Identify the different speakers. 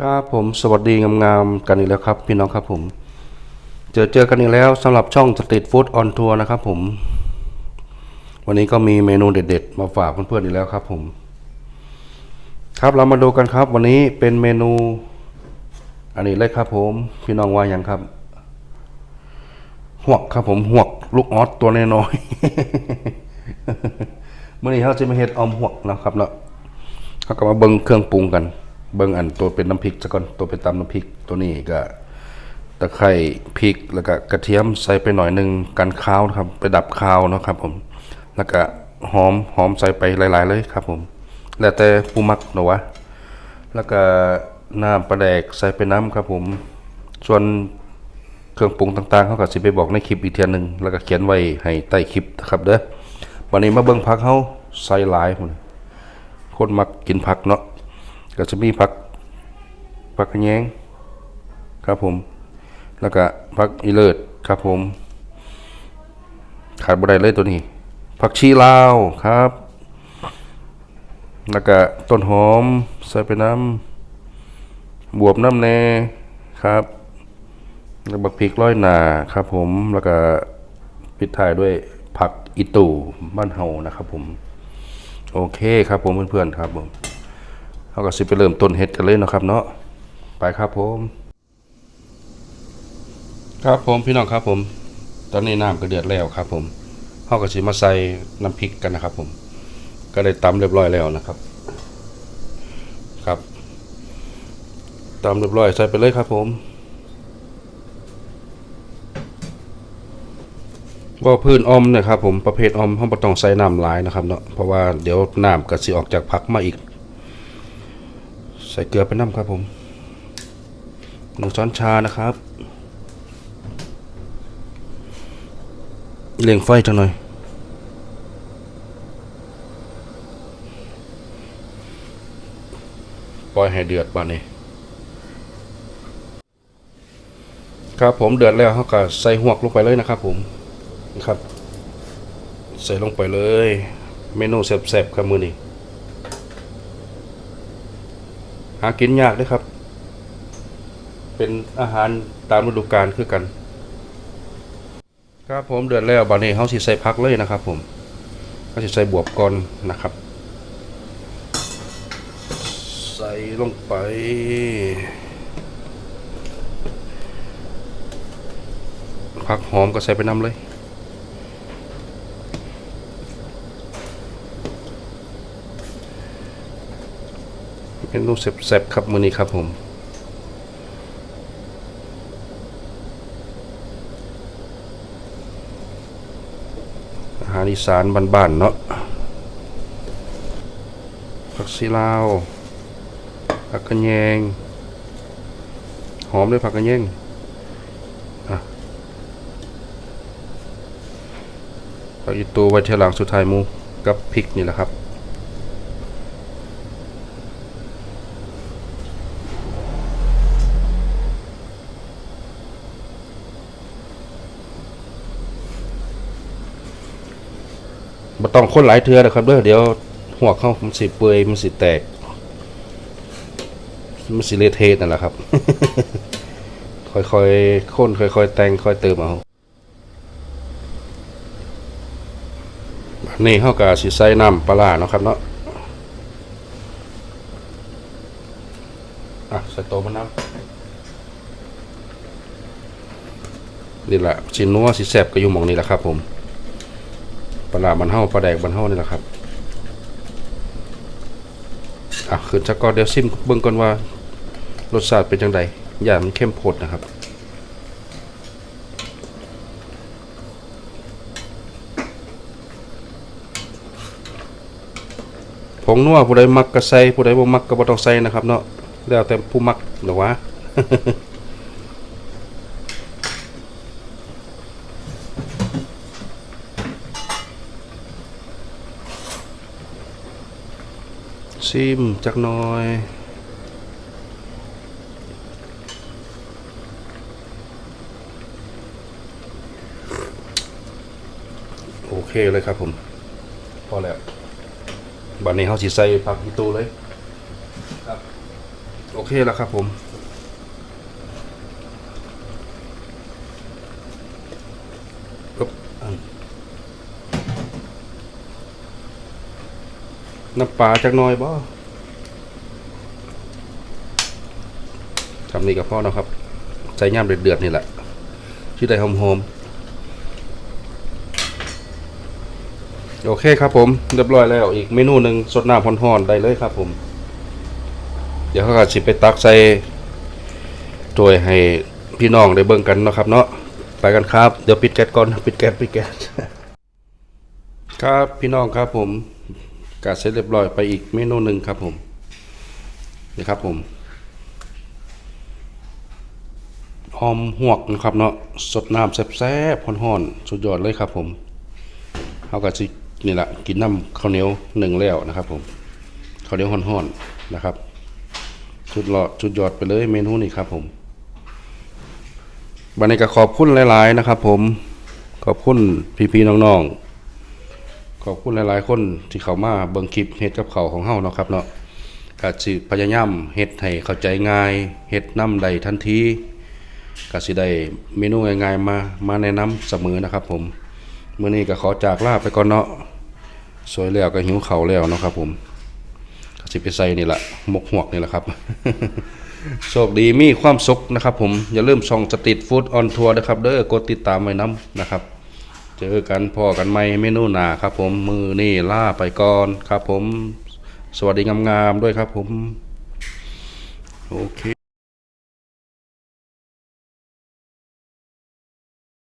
Speaker 1: ครับผมสวัสดีงามๆกันอีกแล้วครับ พี่น้องครับผมเจอเจอกันอีกแล้วสำหรับช่องสตรีทฟู้ดออนทัวร์นะครับผม วันนี้ก็มีเมนูเด็ด ๆ มาฝากเพื่อนๆอีกแล้วครับผม ครับเรามาดูกันครับ วันนี้เป็นเมนู อันนี้เลยครับผม พี่น้องว่าย่างครับหวกครับผมหวกลูกออสตัวน้อยๆเมื่อนี้เขาจะมาเฮ็ดออมหวกนะครับเนาะเขาก็มาเบิ่งเครื่องปรุงกัน เบิ่งอันตัวเป็นน้ำพริกซะก่อนตัวเป็นตำน้ำพริกตัวนี้ก็ตะไคร้พริกแล้วก็กระเทียมใส่ไปหน่อยหนึ่งกันคาวนะครับ ไปดับคาวเนาะครับผมแล้วก็หอมหอมใส่ไปหลาย ๆ เลยครับ ผม แล้วแต่ผู้มักเนาะวะแล้วก็น้ำปลาแดกใส่ไปน้ำครับผม ส่วนเครื่องปรุงต่างๆเขาก็สิไปบอกในคลิปอีกเทียหนึงแล้วก็เขียนไว้ให้ใต้คลิปนะครับเด้อวันนี้มาเบิ่งผักเฮาใส่หลายหมดคนมักกินผักเนาะ ก็จะมีผักผักแยงครับผม แล้วก็ผักอีเลิศครับผม ขาดบ่ได้เลยตัวนี้ ผักชีลาวครับ แล้วก็ต้นหอมใส่ไปน้ำบวบน้ำแน่ครับแล้วบักพริกร้อยหนาครับผม แล้วก็ปิดท้ายด้วยผักอีตู่บ้านเฮานะครับผม โอเคครับผมเพื่อนๆครับผม เราก็สิไปเริ่มต้นเฮ็ดกันเลยนะครับเนาะไปครับผม ครับผมพี่น้องครับผม ตอนนี้น้ำก็เดือดแล้วครับ ผมเราก็สิมาใส่น้ำพริกกันนะครับ ผม ก็ได้ตำเรียบร้อยแล้วนะครับ ครับตำเรียบร้อยใส่ไปเลยครับ ผมว่าพื้นอมนี่ยครับผมประเภทอมห้องประต้องใส่น้ำหลายนะครับเนาะเพราะว่าเดี๋ยวน้ำก็สิออกจากผักมาอีก ใส่เกลือไปน้ำครับผมหนึ่งช้อนชานะครับเลี่ยงไฟจังหน่อยปล่อยให้เดือดบ้านนี้ครับผมเดือดแล้วเขาก็ใส่หวกลงไปเลยนะครับ ผมครับ ใส่ลงไปเลย เมนูแซ่บๆครับมือนี้หากินยากเด้วยครับ เป็นอาหารตามฤดูกาลคือกัน ครับผมเดือดแล้วบานนี้เขาสิใส่พักเลยนะครับ ผมเขาสิใส่บวบก่อนนะครับ ใส่ลงไปผักหอมก็ใส่ไปน้ำเลย เมนูแซ่บๆครับมื้อนี้ครับผมอาหารอีสานบ้านๆเนาะผักซีลาวผักกระแยง หอมด้วยผักกระแยงอะผักอีตูไว้เทหลังสุดท้ายมูกับพริกนี่แหละครับ บ่ต้องคนหลายเทือนะครับเด้อเดี๋ยวหัวเข้ามันสิเปื่อยมันสิแตก มันสิเละเทะนั่นแหละครับ ค่อยๆค้นค่อยๆ แต่งค่อยเติมเอานี้เฮาก็สิใส่น้ำปลาเนาะครับเนาะอะใส่โตมันน้ำนี่แหละสินัวสิแซ่บก็อยู่หมองนี้แหละครับผม ปลาร้าบันเฮาปลาแดกบันเฮานี่แหละครับอะขึ้นจักก่อนเดี๋ยวซิมเบิ่งก่อนว่ารสชาติเป็นจังไดอย่ามันเข้มข้นนะครับผงนัวผู้ใดมักก็ใส่ผู้ใดบ่มักก็บ่ต้องใส่นะครับเนาะแล้วแต่ผู้มักเด้อวะ ซิมจักหน่อยโอเคเลยครับผมพอแล้วบัดนี้เขาสิใส่ผักอีตูเลยครับ โอเคแล้วครับผมปึ๊บอะ น้ำปลาจักน่อยบ่ทำนี่กับพ่อนาะครับ ใส่ย่ามเดือดๆนี่แหละที่ได้หอมๆ โอเคครับผม เรียบร้อยแล้ว อีกเมนูหนึ่งสดน้ำร้อนๆ ได้เลยครับผม เดี๋ยวเขาก็สิไปตักใส่โดยให้พี่น้องได้เบิ่งกันเนาะครับเนาะ ไปกันครับ เดี๋ยวปิดแก๊สก่อน ปิดแก๊สปิดแก๊สครับพี่น้องครับผม กาเสร็จเรียบร้อยไปอีกเมนูหนึ่งครับผมนี่ครับผมหอมหวกนะครับเนาะสดน้ำแซ่บๆร้อนๆสุดยอดเลยครับผมเขาก็สินี่แหละกินน้ำข้าวเหนียวหนึ่งแล้วนะครับผมข้าวเหนียวร้อนๆนะครับชุดหลอดชุดยอดไปเลยเมนูนี้ครับผมวันนี้ก็ขอบคุณหลาย ๆ นะครับผมขอบคุณพี่ๆน้อง ๆ ขอบคุณหลาย ๆ คนที่เข้ามาเบิ่งคลิปเฮ็ดกับเขาของเฮาเนาะครับเนาะก็สิพยายามเฮ็ดให้เข้าใจง่ายเฮ็ดนำได้ทันทีก็สิได้เมนูง่ายๆมามาแนะนำเสมอนะครับผมมื้อนี้ก็ขอจากลาไปก่อนเนาะสวยแล้วก็หิวข้าวแล้วเนาะครับผมก็สิไปใส่นี่ละหมกหวกนี่แหละครับโชคดีมีความสุขนะครับผมอย่าลืมส่องสตรีทฟู้ดออนทัวร์นะครับเด้อกดติดตามไว้น้ำนะครับ เจอกันพอกันไม่เมนูหนาครับผมมือนี่ล่าไปก่อนครับผม สวัสดีงามๆด้วยครับผม โอเค